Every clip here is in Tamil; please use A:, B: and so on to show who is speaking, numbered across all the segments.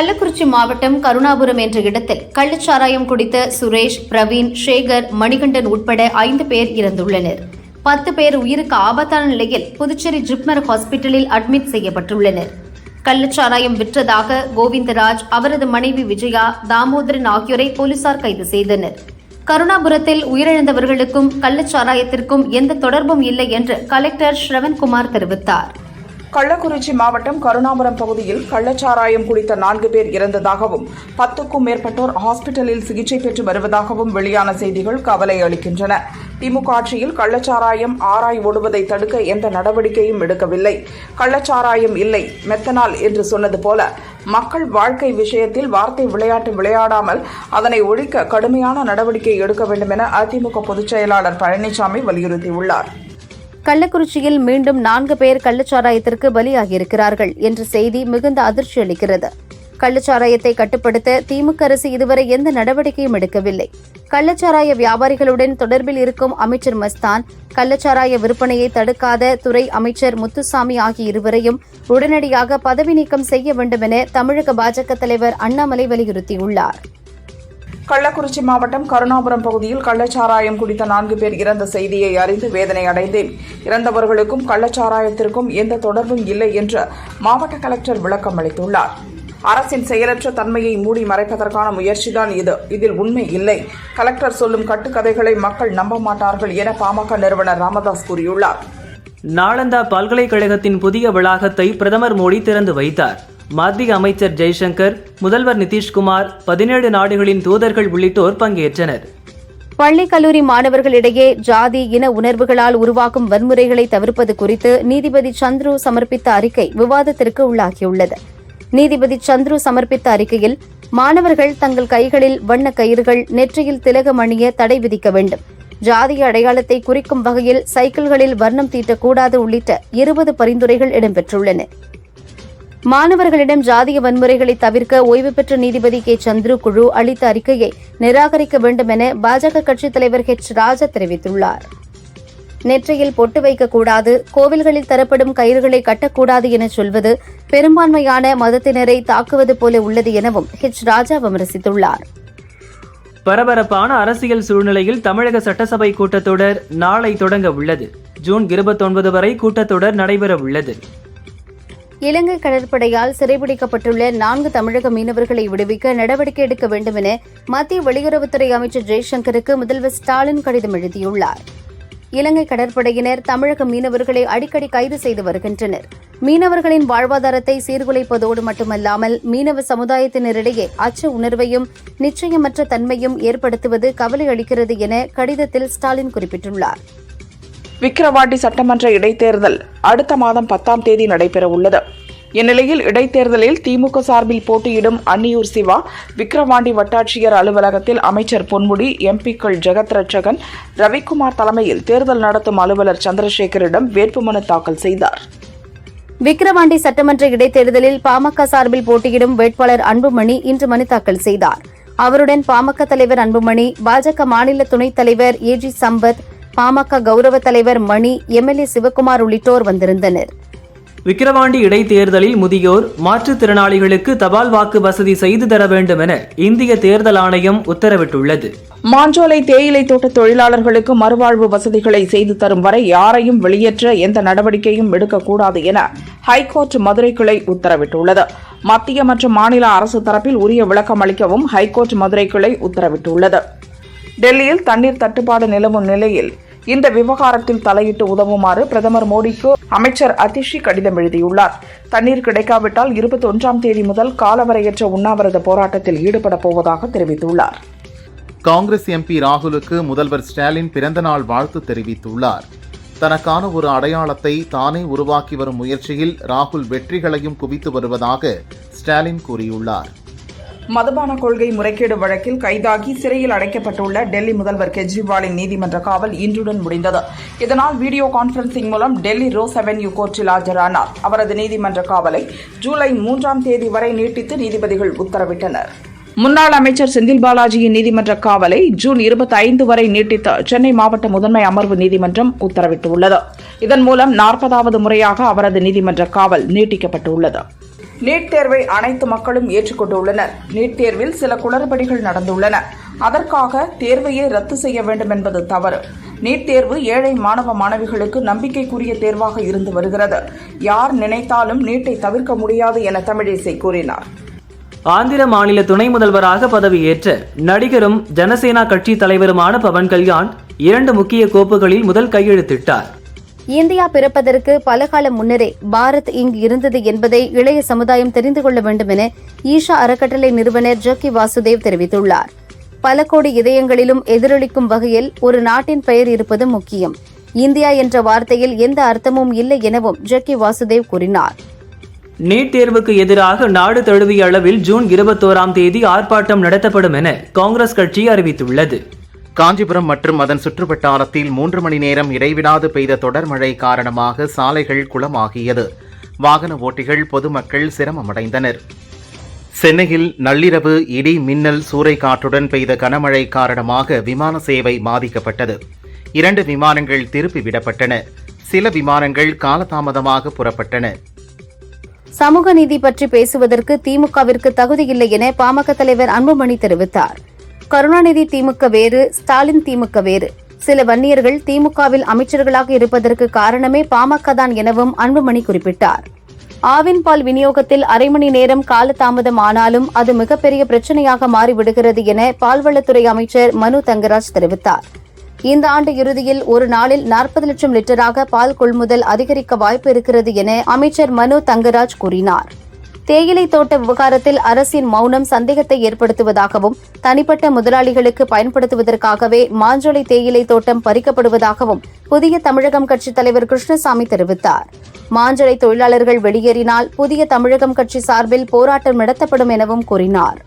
A: கள்ளக்குறிச்சி மாவட்டம் கருணாபுரம் என்ற இடத்தில் கள்ளச்சாராயம் குடித்த சுரேஷ் பிரவீன் ஷேகர் மணிகண்டன் உட்பட ஐந்து பேர் இறந்துள்ளனர் பத்து பேர் உயிருக்கு ஆபத்தான நிலையில் புதுச்சேரி ஜிப்மர் ஹாஸ்பிட்டலில் அட்மிட் செய்யப்பட்டுள்ளனர் கள்ளச்சாராயம் விற்றதாக கோவிந்தராஜ் அவரது மனைவி விஜயா தாமோதரன் ஆகியோரை போலீசார் கைது செய்தனர் கருணாபுரத்தில் உயிரிழந்தவர்களுக்கும் கள்ளச்சாராயத்திற்கும் எந்த தொடர்பும் இல்லை என்று கலெக்டர் ஸ்ரவன்குமார் தெரிவித்தாா்
B: கள்ளக்குறிச்சி மாவட்டம் கருணாபுரம் பகுதியில் கள்ளச்சாராயம் குடித்த நான்கு பேர் இறந்ததாகவும் பத்துக்கும் மேற்பட்டோர் ஹாஸ்பிட்டலில் சிகிச்சை பெற்று வருவதாகவும் வெளியான செய்திகள் கவலை அளிக்கின்றன திமுக ஆட்சியில் கள்ளச்சாராயம் ஆராய் ஓடுவதை தடுக்க எந்த நடவடிக்கையும் எடுக்கவில்லை கள்ளச்சாராயம் இல்லை மெத்தனால் என்று சொன்னது போல மக்கள் வாழ்க்கை விஷயத்தில் வார்த்தை விளையாட்டு விளையாடாமல் அதனை ஒழிக்க கடுமையான நடவடிக்கை எடுக்க வேண்டும் என அதிமுக பொதுச் செயலாளர் பழனிசாமி வலியுறுத்தியுள்ளாா்
A: கள்ளக்குறிச்சியில் மீண்டும் நான்கு பேர் கள்ளச்சாராயத்திற்கு பலியாகியிருக்கிறார்கள் என்ற செய்தி மிகுந்த அதிர்ச்சி அளிக்கிறது கள்ளச்சாராயத்தை கட்டுப்படுத்த திமுக அரசு இதுவரை எந்த நடவடிக்கையும் எடுக்கவில்லை கள்ளச்சாராய வியாபாரிகளுடன் தொடர்பில் இருக்கும் அமைச்சர் மஸ்தான் கள்ளச்சாராய விற்பனையை தடுக்காத துறை அமைச்சர் முத்துசாமி ஆகிய இருவரையும் உடனடியாக பதவி நீக்கம் செய்ய வேண்டும் என தமிழக பாஜக தலைவர் அண்ணாமலை வலியுறுத்தியுள்ளாா் கள்ளக்குறிச்சி மாவட்டம் கருணாபுரம் பகுதியில் கள்ளச்சாராயம் குடித்த நான்கு பேர் இறந்த செய்தியை அறிந்து வேதனை அடைந்தேன் இறந்தவர்களுக்கும் கள்ளச்சாராயத்திற்கும் எந்த தொடர்பும் இல்லை என்று மாவட்ட கலெக்டர் விளக்கம் அளித்துள்ளார் அரசின் செயலற்ற தன்மையை மூடி மறைப்பதற்கான முயற்சிதான் இது இதில் உண்மை இல்லை கலெக்டர் சொல்லும் கட்டுக்கதைகளை மக்கள் நம்ப மாட்டார்கள் என பாமக நிறுவனர் ராமதாஸ் கூறியுள்ளார்
C: நாளந்தா பல்கலைக்கழகத்தின் புதிய வளாகத்தை பிரதமர் மோடி திறந்து வைத்தார் மத்திய அமைச்சர் ஜெய்சங்கர் முதல்வர் நிதிஷ்குமார் பதினேழு நாடுகளின் தூதர்கள் உள்ளிட்டோர் பங்கேற்றனர்
A: பள்ளி கல்லூரி மாணவர்களிடையே ஜாதி இன உணர்வுகளால் உருவாக்கும் வன்முறைகளை தவிர்ப்பது குறித்து நீதிபதி சந்துரு சமர்ப்பித்த அறிக்கை விவாதத்திற்கு உள்ளாகியுள்ளது நீதிபதி சந்துரு சமர்ப்பித்த அறிக்கையில் மாணவர்கள் தங்கள் கைகளில் வண்ண கயிறுகள் நெற்றியில் திலகம் அணிய தடை விதிக்க வேண்டும் ஜாதி அடையாளத்தை குறிக்கும் வகையில் சைக்கிள்களில் வர்ணம் தீட்டக்கூடாது உள்ளிட்ட இருபது பரிந்துரைகள் இடம்பெற்றுள்ளன மாணவர்களிடம் ஜாதிய வன்முறைகளை தவிர்க்க ஓய்வு பெற்ற நீதிபதி கே சந்துரு குழு அளித்த அறிக்கையை நிராகரிக்க வேண்டும் என பாஜக கட்சித் தலைவர் ஹெச் ராஜா தெரிவித்துள்ளார் நெற்றியில் பொட்டு வைக்கக்கூடாது கோவில்களில் தரப்படும் கயிறுகளை கட்டக்கூடாது என சொல்வது பெரும்பான்மையான மதத்தினரை தாக்குவது போல உள்ளது எனவும் ஹெச் ராஜா விமர்சித்துள்ளார்
C: பரபரப்பான அரசியல் சூழ்நிலையில் தமிழக சட்டசபை கூட்டத்தொடர் நாளை தொடங்க உள்ளது ஜூன் இருபத்தொன்பது வரை கூட்டத்தொடர் நடைபெற உள்ளது
A: இலங்கை கடற்படையால் சிறைபிடிக்கப்பட்டுள்ள நான்கு தமிழக மீனவர்களை விடுவிக்க நடவடிக்கை எடுக்க வேண்டும் என மத்திய வெளியுறவுத்துறை அமைச்சர் ஜெய்சங்கருக்கு முதல்வர் ஸ்டாலின் கடிதம் எழுதியுள்ளார் இலங்கை கடற்படையினர் தமிழக மீனவர்களை அடிக்கடி கைது செய்து வருகின்றனர் மீனவர்களின் வாழ்வாதாரத்தை சீர்குலைப்பதோடு மட்டுமல்லாமல் மீனவ சமுதாயத்தினரிடையே அச்ச உணர்வையும் நிச்சயமற்ற தன்மையும் ஏற்படுத்துவது கவலை அளிக்கிறது என கடிதத்தில் ஸ்டாலின் குறிப்பிட்டுள்ளார்
B: விக்கிரவாண்டி சட்டமன்ற இடைத்தேர்தல் அடுத்த மாதம் பத்தாம் தேதி நடைபெற உள்ளது இந்நிலையில் இடைத்தேர்தலில் திமுக சார்பில் போட்டியிடும் அன்னியூர் சிவா விக்கிரவாண்டி வட்டாட்சியர் அலுவலகத்தில் அமைச்சர் பொன்முடி எம்பிக்கள் ஜெகத் ரட்சகன் ரவிக்குமார் தலைமையில் தேர்தல் நடத்தும் அலுவலர் சந்திரசேகரிடம் வேட்புமனு தாக்கல் செய்தார்
A: விக்கிரவாண்டி சட்டமன்ற இடைத்தேர்தலில் பாமக சார்பில் போட்டியிடும் வேட்பாளர் அன்புமணி இன்று மனு தாக்கல் செய்தார் அவருடன் பாமக தலைவர் அன்புமணி பாஜக மாநில துணைத் தலைவர் ஏ ஜி சம்பத் பாமக கௌரவ தலைவர் மணி எம்எல்ஏ சிவக்குமார் உள்ளிட்டோர் வந்திருந்தனர்
C: விக்கிரவாண்டி இடைத்தேர்தலில் முதியோர் மாற்றுத்திறனாளிகளுக்கு தபால் வாக்கு வசதி செய்து தர வேண்டும் என இந்திய தேர்தல் ஆணையம் உத்தரவிட்டுள்ளது
B: மாஞ்சோலை தேயிலை தோட்ட தொழிலாளர்களுக்கு மறுவாழ்வு வசதிகளை செய்து தரும் வரை யாரையும் வெளியேற்ற எந்த நடவடிக்கையும் எடுக்கக்கூடாது என ஹைகோர்ட் மதுரை கிளை உத்தரவிட்டுள்ளது மத்திய மற்றும் மாநில அரசு தரப்பில் உரிய விளக்கம் அளிக்கவும் ஹைகோர்ட் மதுரை கிளை உத்தரவிட்டுள்ளது டெல்லியில் தண்ணீர் தட்டுப்பாடு நிலவும் நிலையில் இந்த விவகாரத்தில் தலையிட்டு உதவுமாறு பிரதமர் மோடிக்கு அமைச்சர் அதிஷி கடிதம் எழுதியுள்ளார் தண்ணீர் கிடைக்காவிட்டால் இருபத்தி ஒன்றாம் தேதி முதல் காலவரையற்ற உண்ணாவிரத போராட்டத்தில் ஈடுபட போவதாக தெரிவித்துள்ளார்
C: காங்கிரஸ் எம்பி ராகுலுக்கு முதல்வர் ஸ்டாலின் பிறந்தநாள் வாழ்த்து தெரிவித்துள்ளார் தனக்கான ஒரு அடையாளத்தை தானே உருவாக்கி வரும் முயற்சியில் ராகுல் வெற்றிகளையும் குவித்து வருவதாக ஸ்டாலின் கூறியுள்ளார்
B: மதுபான கொள்கை முறைகேடு வழக்கில் கைதாகி சிறையில் அடைக்கப்பட்டுள்ள டெல்லி முதல்வர் கெஜ்ரிவாலின் நீதிமன்ற காவல் இன்றுடன் முடிந்தது இதனால் வீடியோ கான்பரன்சிங் மூலம் டெல்லி ரோஸ் அவென்யூ கோர்ட்டில் ஆஜரானார் அவரது நீதிமன்ற காவலை ஜூலை மூன்றாம் தேதி வரை நீட்டித்து நீதிபதிகள் உத்தரவிட்டனர் முன்னாள் அமைச்சர் செந்தில் பாலாஜியின் நீதிமன்ற காவலை ஜூன் இருபத்தி ஐந்து வரை நீட்டித்த சென்னை மாவட்ட முதன்மை அமர்வு நீதிமன்றம் உத்தரவிட்டுள்ளது இதன் மூலம் நாற்பதாவது முறையாக அவரது நீதிமன்ற காவல் நீட்டிக்கப்பட்டுள்ளது நீட் தேர்வை அனைத்து மக்களும் ஏற்றுக்கொண்டுள்ளனர் நீட் தேர்வில் சில குளறுபடிகள் நடந்துள்ளன அதற்காக தேர்வையே ரத்து செய்ய வேண்டும் என்பது தவறு நீட் தேர்வு ஏழை மாணவ மாணவிகளுக்கு நம்பிக்கைக்குரிய தேர்வாக இருந்து வருகிறது யார் நினைத்தாலும் நீட்டை தவிர்க்க முடியாது என தமிழிசை கூறினார்
C: ஆந்திர மாநில துணை முதல்வராக பதவியேற்ற நடிகரும் ஜனசேனா கட்சி தலைவருமான பவன் கல்யாண் இரண்டு முக்கிய கோப்புகளில் முதல் கையெழுத்திட்டார்
A: இந்தியா பிறப்பதற்கு பல காலம் முன்னரே பாரத் இங்கு இருந்தது என்பதை இளைய சமுதாயம் தெரிந்து கொள்ள வேண்டும் என ஈஷா அறக்கட்டளை நிறுவனர் ஜக்கி வாசுதேவ் தெரிவித்துள்ளார் பல கோடி இதயங்களிலும் எதிரொலிக்கும் வகையில் ஒரு நாட்டின் பெயர் இருப்பது முக்கியம் இந்தியா என்ற வார்த்தையில் எந்த அர்த்தமும் இல்லை எனவும் ஜக்கி வாசுதேவ் கூறினார்
C: நீட் தேர்வுக்கு எதிராக நாடு தழுவிய அளவில் ஜூன் இருபத்தோராம் தேதி ஆர்ப்பாட்டம் நடத்தப்படும் என காங்கிரஸ் கட்சி அறிவித்துள்ளது காஞ்சிபுரம் மற்றும் அதன் சுற்றுவட்டாரத்தில் மூன்று மணி நேரம் இடைவிடாது பெய்த தொடர் மழை காரணமாக சாலைகள் குளமாகியது வாகன ஓட்டிகள் பொதுமக்கள் சிரமமடைந்தனர் சென்னையில் நள்ளிரவு இடி மின்னல் சூறைக்காற்றுடன் பெய்த கனமழை காரணமாக விமான சேவை பாதிக்கப்பட்டது இரண்டு விமானங்கள் திருப்பி விடப்பட்டன சில விமானங்கள் காலதாமதமாக புறப்பட்டன
A: சமூக நீதி பற்றி பேசுவதற்கு திமுகவிற்கு தகுதியில்லை என பாமக தலைவர் அன்புமணி தெரிவித்தார் கருணாநிதி திமுக வேறு ஸ்டாலின் திமுக வேறு சில வன்னியர்கள் திமுகவில் அமைச்சர்களாக இருப்பதற்கு காரணமே பாமக தான் எனவும் அன்புமணி குறிப்பிட்டார் ஆவின் பால் விநியோகத்தில் அரை மணி நேரம் காலதாமதம் ஆனாலும் அது மிகப்பெரிய பிரச்சனையாக மாறிவிடுகிறது என பால்வளத்துறை அமைச்சர் மனு தங்கராஜ் தெரிவித்தார் இந்த ஆண்டு இறுதியில் ஒரு நாளில் நாற்பது லட்சம் லிட்டராக பால் கொள்முதல் அதிகரிக்க வாய்ப்பு இருக்கிறது என அமைச்சர் மனு தங்கராஜ் கூறினார் தேயிலை தோட்ட விவகாரத்தில் அரசின் மௌனம் சந்தேகத்தை ஏற்படுத்துவதாகவும் தனிப்பட்ட முதலாளிகளுக்கு பயன்படுத்துவதற்காகவே மாஞ்சோலை தேயிலை தோட்டம் பறிக்கப்படுவதாகவும் புதிய தமிழகம் கட்சித் தலைவர் கிருஷ்ணசாமி தெரிவித்தார் மாஞ்சோலை தொழிலாளர்கள் வெளியேறினால் புதிய தமிழகம் கட்சி சார்பில் போராட்டம் நடத்தப்படும் எனவும் கூறினாா்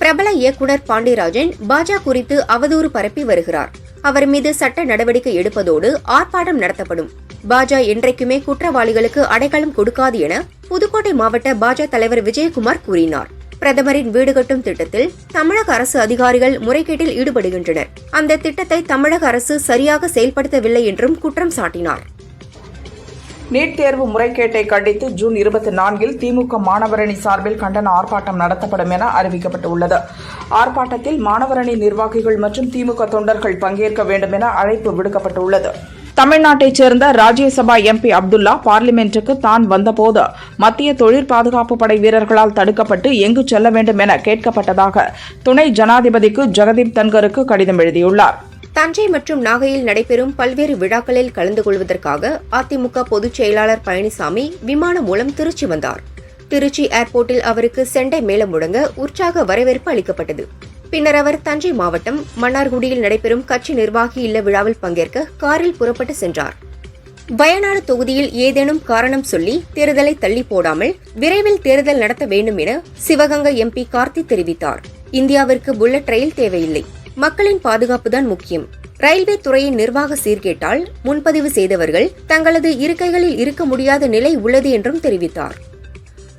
A: பிரபல இயக்குனர் பாண்டியராஜன் பாஜக குறித்து அவதூறு பரப்பி வருகிறார் அவர் மீது சட்ட நடவடிக்கை எடுப்பதோடு ஆர்ப்பாட்டம் நடத்தப்படும் பாஜக என்றைக்குமே குற்றவாளிகளுக்கு அடைக்கலம் கொடுக்காது என புதுக்கோட்டை மாவட்ட பாஜக தலைவர் விஜயகுமார் கூறினார் பிரதமரின் வீடு கட்டும் திட்டத்தில் தமிழக அரசு அதிகாரிகள் முறைகேட்டில் ஈடுபடுகின்றனர் அந்த திட்டத்தை தமிழக அரசு சரியாக செயல்படுத்தவில்லை என்றும் குற்றம் சாட்டினார்
B: நீட் தேர்வு முறைகேட்டை கண்டித்து ஜூன் இருபத்தி நான்கில் திமுக மாணவரணி சார்பில் கண்டன ஆர்ப்பாட்டம் நடத்தப்படும் என அறிவிக்கப்பட்டுள்ளது ஆர்ப்பாட்டத்தில் மாணவரணி நிர்வாகிகள் மற்றும் திமுக தொண்டர்கள் பங்கேற்க வேண்டும் என அழைப்பு விடுக்கப்பட்டுள்ளது தமிழ்நாட்டைச் சேர்ந்த ராஜ்யசபா எம்பி அப்துல்லா பார்லிமெண்ட்டுக்கு தான் வந்தபோது மத்திய தொழிற் பாதுகாப்பு படை வீரர்களால் தடுக்கப்பட்டு எங்கு செல்ல வேண்டும் என கேட்கப்பட்டதாக துணை ஜனாதிபதிக்கு ஜெகதீப் தன்கருக்கு கடிதம் எழுதியுள்ளார்
A: தஞ்சை மற்றும் நாகையில் நடைபெறும் பல்வேறு விழாக்களில் கலந்து கொள்வதற்காக அதிமுக பொதுச் செயலாளர் பழனிசாமி விமானம் மூலம் திருச்சி வந்தார் திருச்சி ஏர்போர்ட்டில் அவருக்கு செண்டை மேளம் முழங்க உற்சாக வரவேற்பு அளிக்கப்பட்டது பின்னர் அவர் தஞ்சை மாவட்டம் மன்னார்குடியில் நடைபெறும் கட்சி நிர்வாகி இல்ல விழாவில் பங்கேற்க காரில் புறப்பட்டு சென்றார் வயநாடு தொகுதியில் ஏதேனும் காரணம் சொல்லி தேர்தலை தள்ளி போடாமல் விரைவில் தேர்தல் நடத்த வேண்டும் என சிவகங்கை எம்பி கார்த்தி தெரிவித்தார் இந்தியாவிற்கு புல்லட் ரயில் தேவையில்லை மக்களின் பாதுகாப்புதான் முக்கியம் ரயில்வே துறையின் நிர்வாக சீர்கேட்டால் முன்பதிவு செய்தவர்கள் தங்களது இருக்கைகளில் இருக்க முடியாத நிலை உள்ளது என்றும் தெரிவித்தார்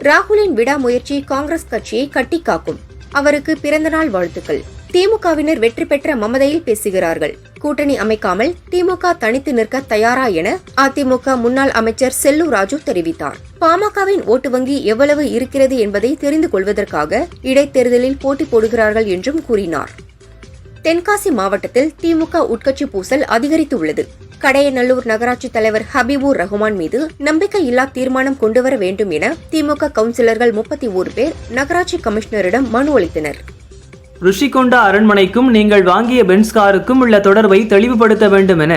A: ராகுலின் விடாமுயற்சி காங்கிரஸ் கட்சியை கட்டி காக்கும் அவருக்கு பிறந்தநாள் வாழ்த்துக்கள் திமுகவினர் வெற்றி பெற்ற மமதையில் பேசுகிறார்கள் கூட்டணி அமைக்காமல் திமுக தனித்து நிற்க தயாரா என அதிமுக முன்னாள் அமைச்சர் செல்லூர் ராஜு தெரிவித்தார் பாமகவின் ஓட்டு வங்கி எவ்வளவு இருக்கிறது என்பதை தெரிந்து கொள்வதற்காக இடைத்தேர்தலில் போட்டி போடுகிறார்கள் என்றும் கூறினார் தென்காசி மாவட்டத்தில் திமுக உட்கட்சி பூசல் அதிகரித்துள்ளது கடையநல்லூர் நகராட்சி தலைவர் ஹபீபூர் ரஹ்மான் மீது நம்பிக்கையில்லா தீர்மானம் கொண்டுவர வேண்டும் என திமுக கவுன்சிலர்கள் முப்பத்தி ஓரு பேர் நகராட்சி கமிஷனரிடம் மனு அளித்தனர்
C: ருஷிகொண்டா அரண்மனைக்கும் நீங்கள் வாங்கிய பென்ஸ் காருக்கும் உள்ள தொடர்பை தெளிவுபடுத்த வேண்டும் என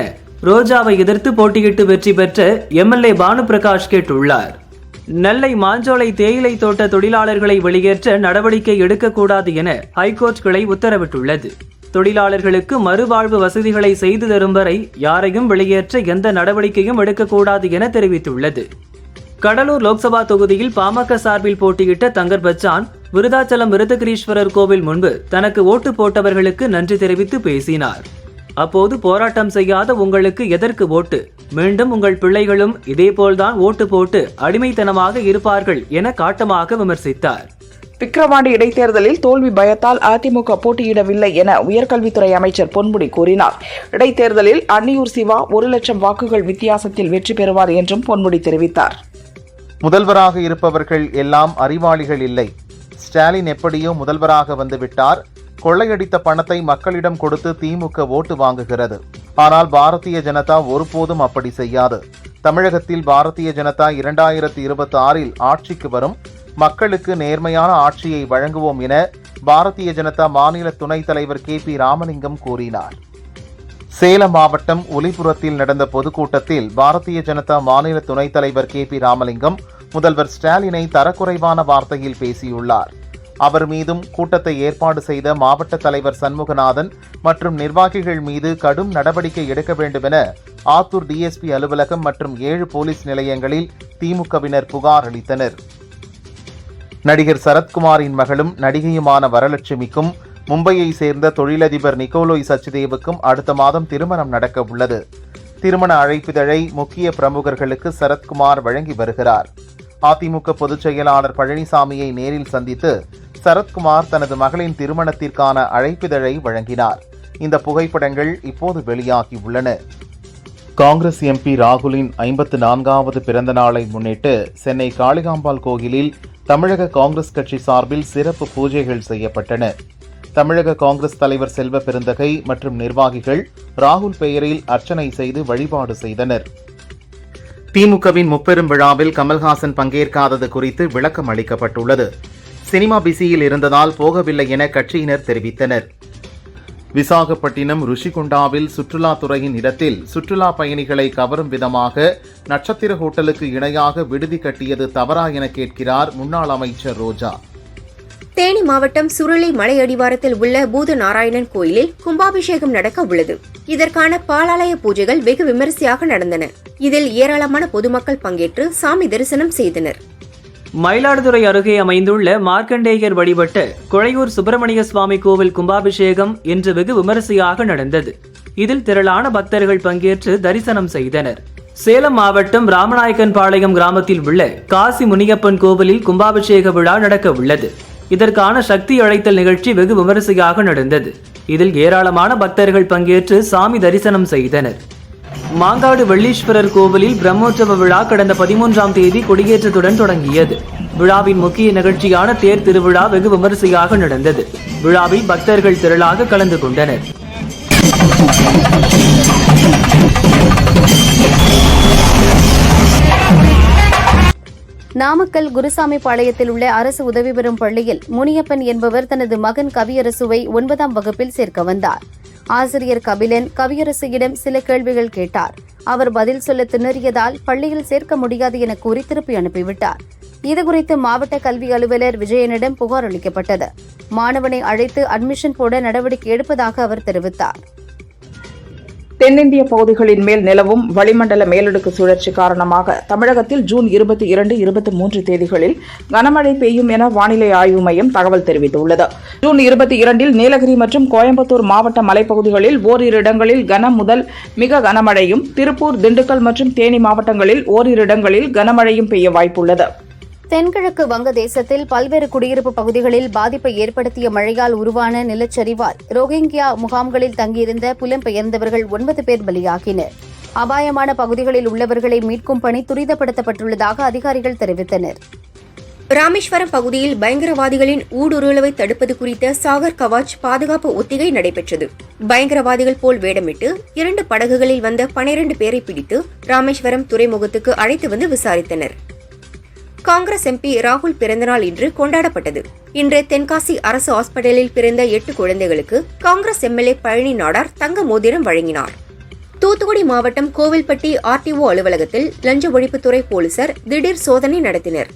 C: ரோஜாவை எதிர்த்து போட்டியிட்டு வெற்றி பெற்ற எம்எல்ஏ பானு பிரகாஷ் கேட்டுள்ளார் நெல்லை மாஞ்சோலை தேயிலை தோட்ட தொழிலாளர்களை வெளியேற்ற நடவடிக்கை எடுக்கக்கூடாது என ஹைகோர்ட் கிளை உத்தரவிட்டுள்ளது தொழிலாளர்களுக்கு மறுவாழ்வு வசதிகளை செய்து தரும் வரை யாரையும் வெளியேற்ற எந்த நடவடிக்கையும் எடுக்கக்கூடாது என தெரிவித்துள்ளது கடலூர் லோக்சபா தொகுதியில் பாமக சார்பில் போட்டியிட்ட தங்கர் பச்சான் விருதாச்சலம் விருதகிரீஸ்வரர் கோவில் முன்பு தனக்கு ஓட்டு போட்டவர்களுக்கு நன்றி தெரிவித்து பேசினார் அப்போது போராட்டம் செய்யாத உங்களுக்கு எதற்கு ஓட்டு மீண்டும் உங்கள் பிள்ளைகளும் இதேபோல்தான் ஓட்டு போட்டு அடிமைத்தனமாக இருப்பார்கள் என காட்டமாக விமர்சித்தார்
B: விக்கிரவாண்டி இடைத்தேர்தலில் தோல்வி பயத்தால் அதிமுக போட்டியிடவில்லை என உயர்கல்வித்துறை அமைச்சர் பொன்முடி கூறினார் இடைத்தேர்தலில் அன்னியூர் சிவா ஒரு லட்சம் வாக்குகள் வித்தியாசத்தில் வெற்றி பெறுவார் என்றும் பொன்முடி தெரிவித்தார்
C: முதல்வராக இருப்பவர்கள் எல்லாம் அறிவாளிகள் இல்லை ஸ்டாலின் எப்படியோ முதல்வராக வந்துவிட்டார் கொள்ளையடித்த பணத்தை மக்களிடம் கொடுத்து திமுக ஓட்டு வாங்குகிறது ஆனால் பாரதிய ஜனதா ஒருபோதும் அப்படி செய்யாது தமிழகத்தில் பாரதிய ஜனதா இரண்டாயிரத்தி இருபத்தி ஆறில் ஆட்சிக்கு வரும் மக்களுக்கு நேர்மையான ஆட்சியை வழங்குவோம் என பாரதிய ஜனதா மாநில துணைத் தலைவர் கே பி ராமலிங்கம் கூறினார் சேலம் மாவட்டம் ஒலிபுரத்தில் நடந்த பொதுக்கூட்டத்தில் பாரதிய ஜனதா மாநில துணைத் தலைவர் கே பி ராமலிங்கம் முதல்வர் ஸ்டாலினை தரக்குறைவான வார்த்தையில் பேசியுள்ளார் அவர் மீதும் கூட்டத்தை ஏற்பாடு செய்த மாவட்ட தலைவர் சண்முகநாதன் மற்றும் நிர்வாகிகள் மீது கடும் நடவடிக்கை எடுக்க வேண்டும் என ஆத்தூர் டிஎஸ்பி அலுவலகம் மற்றும் ஏழு போலீஸ் நிலையங்களில் திமுகவினர் புகார் அளித்தனர் நடிகர் சரத்குமாரின் மகளும் நடிகையுமான வரலட்சுமிக்கும் மும்பையை சேர்ந்த தொழிலதிபர் நிக்கோலோய் சச்சிதேவுக்கும் அடுத்த மாதம் திருமணம் நடக்க உள்ளது திருமண அழைப்பிதழை முக்கிய பிரமுகர்களுக்கு சரத்குமார் வழங்கி வருகிறார் அதிமுக பொதுச் செயலாளர் பழனிசாமியை நேரில் சந்தித்து சரத்குமார் தனது மகளின் திருமணத்திற்கான அழைப்பிதழை வழங்கினார் இந்த புகைப்படங்கள் இப்போது வெளியாகி உள்ளன காங்கிரஸ் எம்பி ராகுலின் ஐம்பத்து நான்காவது பிறந்த நாளை முன்னிட்டு சென்னை காளிகாம்பாள் கோயிலில் தமிழக காங்கிரஸ் கட்சி சார்பில் சிறப்பு பூஜைகள் செய்யப்பட்டன தமிழக காங்கிரஸ் தலைவர் செல்வ பெருந்தகை மற்றும் நிர்வாகிகள் ராகுல் பெயரில் அர்ச்சனை செய்து வழிபாடு செய்தனர் திமுகவின் முப்பெரும் விழாவில் கமல்ஹாசன் பங்கேற்காதது குறித்து விளக்கம் அளிக்கப்பட்டுள்ளது சினிமா பிஸியில் இருந்ததால் போகவில்லை என கட்சியினர் தெரிவித்தனர் விசாகப்பட்டினம் ருஷிகுண்டாவில் சுற்றுலாத்துறையின் இடத்தில் சுற்றுலா பயணிகளை கவரும் விதமாக நட்சத்திர ஹோட்டலுக்கு இணையாக விடுதி கட்டியது தவறா என கேட்கிறார் முன்னாள் அமைச்சர் ரோஜா
A: தேனி மாவட்டம் சுருளை மலை அடிவாரத்தில் உள்ள பூத நாராயணன் கோயிலில் கும்பாபிஷேகம் நடக்க உள்ளது இதற்கான பாலாலய பூஜைகள் வெகு விமரிசையாக நடந்தன இதில் ஏராளமான பொதுமக்கள் பங்கேற்று சாமி தரிசனம் செய்தனர்
C: மயிலாடுதுறை அருகே அமைந்துள்ள மார்க்கண்டேயர் வழிபட்ட குழையூர் சுப்பிரமணிய சுவாமி கோவில் கும்பாபிஷேகம் இன்று வெகு விமரிசையாக நடந்தது இதில் திரளான பக்தர்கள் பங்கேற்று தரிசனம் செய்தனர் சேலம் மாவட்டம் ராமநாயக்கன் பாளையம் கிராமத்தில் உள்ள காசி முனியப்பன் கோவிலில் கும்பாபிஷேக விழா நடக்க உள்ளது இதற்கான சக்தி அழைத்தல் நிகழ்ச்சி வெகு விமரிசையாக நடந்தது இதில் ஏராளமான பக்தர்கள் பங்கேற்று சாமி தரிசனம் செய்தனர் மாங்காடு வெள்ளீஸ்வரர் கோவிலில் பிரம்மோற்சவ விழா கடந்த பதிமூன்றாம் தேதி கொடியேற்றத்துடன் தொடங்கியது விழாவின் முக்கிய நிகழ்ச்சியான தேர் திருவிழா வெகு விமரிசையாக நடந்தது விழாவில் பக்தர்கள் திரளாக கலந்து கொண்டனர்
A: நாமக்கல் குருசாமி பாளையத்தில் உள்ள அரசு உதவி பெறும் பள்ளியில் முனியப்பன் என்பவர் தனது மகன் கவியரசுவை ஒன்பதாம் வகுப்பில் சேர்க்க வந்தார் ஆசிரியர் கபிலன் கவியரசியிடம் சில கேள்விகள் கேட்டார் அவர் பதில் சொல்ல திணறியதால் பள்ளியில் சேர்க்க முடியாது என கூறி திருப்பி அனுப்பிவிட்டார் இதுகுறித்து மாவட்ட கல்வி அலுவலர் விஜயனிடம் புகார் அளிக்கப்பட்டது மாணவனை அழைத்து அட்மிஷன் போட நடவடிக்கை எடுப்பதாக அவர் தெரிவித்தார்
B: தென்னிந்திய பகுதிகளின் மேல் நிலவும் வளிமண்டல மேலடுக்கு சுழற்சி காரணமாக தமிழகத்தில் ஜூன் இருபத்தி இரண்டு இருபத்தி மூன்று தேதிகளில் கனமழை பெய்யும் என வானிலை ஆய்வு மையம் தகவல் தெரிவித்துள்ளது ஜூன் இருபத்தி இரண்டில் நீலகிரி மற்றும் கோயம்புத்தூர் மாவட்ட மலைப்பகுதிகளில் ஓரிரு இடங்களில் கன முதல் மிக கனமழையும் திருப்பூர் திண்டுக்கல் மற்றும் தேனி மாவட்டங்களில் ஓரிரு இடங்களில் கனமழையும் பெய்ய வாய்ப்புள்ளது தென்கிழக்கு வங்கதேசத்தில் பல்வேறு குடியிருப்பு பகுதிகளில் பாதிப்பை ஏற்படுத்திய மழையால் உருவான நிலச்சரிவால் ரோஹிங்கியா முகாம்களில் தங்கியிருந்த புலம்பெயர்ந்தவர்கள் ஒன்பது பேர் பலியாகினர் அபாயமான பகுதிகளில் உள்ளவர்களை மீட்கும் பணி துரிதப்படுத்தப்பட்டுள்ளதாக அதிகாரிகள் தெரிவித்தனர் ராமேஸ்வரம் பகுதியில் பயங்கரவாதிகளின் ஊடுருளவை தடுப்பது குறித்த சாகர் கவாச் பாதுகாப்பு ஒத்திகை நடைபெற்றது பயங்கரவாதிகள் போல் வேடமிட்டு இரண்டு படகுகளில் வந்த பனிரண்டு பேரை பிடித்து ராமேஸ்வரம் துறைமுகத்துக்கு அழைத்து வந்து விசாரித்தனர் காங்கிரஸ் எம்பி ராகுல் பிறந்தநாள் இன்று கொண்டாடப்பட்டது இன்று தென்காசி அரசு ஹாஸ்பிட்டலில் பிறந்த எட்டு குழந்தைகளுக்கு காங்கிரஸ் எம்எல்ஏ பழனி நாடார் தங்க மோதிரம் வழங்கினார் தூத்துக்குடி மாவட்டம் கோவில்பட்டி ஆர்டிஓ அலுவலகத்தில் லஞ்ச ஒழிப்புத்துறை போலீசார் திடீர் சோதனை நடத்தினர்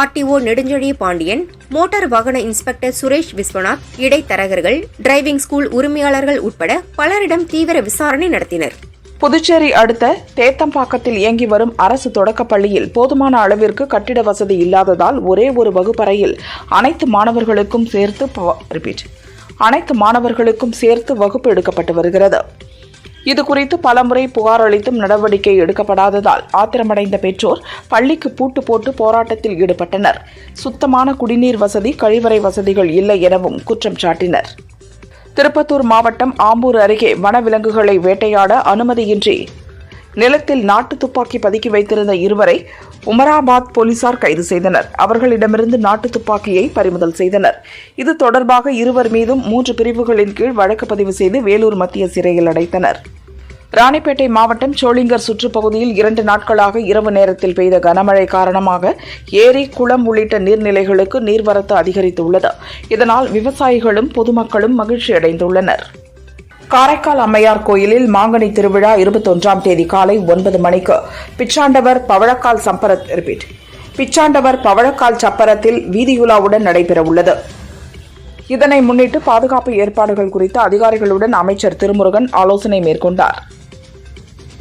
B: ஆர்டிஓ நெடுஞ்செழிய பாண்டியன் மோட்டார் வாகன இன்ஸ்பெக்டர் சுரேஷ் விஸ்வநாத் இடைத்தரகர்கள் டிரைவிங் ஸ்கூல் உரிமையாளர்கள் உட்பட பலரிடம் தீவிர விசாரணை நடத்தினர் புதுச்சேரி அடுத்த தேத்தம்பாக்கத்தில் இயங்கி வரும் அரசு தொடக்கப்பள்ளியில் பள்ளியில் போதுமான அளவிற்கு கட்டிட வசதி இல்லாததால் ஒரே ஒரு வகுப்பறையில் அனைத்து மாணவர்களுக்கும் சேர்த்து அனைத்து மாணவர்களுக்கும் சேர்த்து வகுப்பு எடுக்கப்பட்டு வருகிறது இதுகுறித்து பலமுறை புகார் அளித்தும் நடவடிக்கை எடுக்கப்படாததால் ஆத்திரமடைந்த பெற்றோர் பள்ளிக்கு பூட்டு போட்டு போராட்டத்தில் ஈடுபட்டனர் சுத்தமான குடிநீர் வசதி கழிவறை வசதிகள் இல்லை எனவும் குற்றம் சாட்டினர் திருப்பத்தூர் மாவட்டம் ஆம்பூர் அருகே வனவிலங்குகளை வேட்டையாட அனுமதியின்றி நிலத்தில் நாட்டு துப்பாக்கி பதுக்கி வைத்திருந்த இருவரை உமராபாத் போலீசார் கைது செய்தனர் அவர்களிடமிருந்து நாட்டு துப்பாக்கியை பறிமுதல் செய்தனர் இது தொடர்பாக இருவர் மீதும் மூன்று பிரிவுகளின் கீழ் வழக்கு பதிவு செய்து வேலூர் மத்திய சிறையில் அடைத்தனர் ராணிப்பேட்டை மாவட்டம் சோளிங்கர் சுற்றுப்பகுதியில் இரண்டு நாட்களாக இரவு நேரத்தில் பெய்த கனமழை காரணமாக ஏரி குளம் உள்ளிட்ட நீர்நிலைகளுக்கு நீர்வரத்து அதிகரித்துள்ளது இதனால் விவசாயிகளும் பொதுமக்களும் மகிழ்ச்சி அடைந்துள்ளனர் காரைக்கால் அம்மையார் கோயிலில் மாங்கனி திருவிழா இருபத்தொன்றாம் தேதி காலை ஒன்பது மணிக்கு பிச்சாண்டவர் பவழக்கால் சம்பரத் ரிப்பீட் பிச்சாண்டவர் பவழக்கால் சப்பரத்தில் வீதியுலாவுடன் நடைபெறவுள்ளது இதனை முன்னிட்டு பாதுகாப்பு ஏற்பாடுகள் குறித்து அதிகாரிகளுடன் அமைச்சர் திருமுருகன் ஆலோசனை மேற்கொண்டார்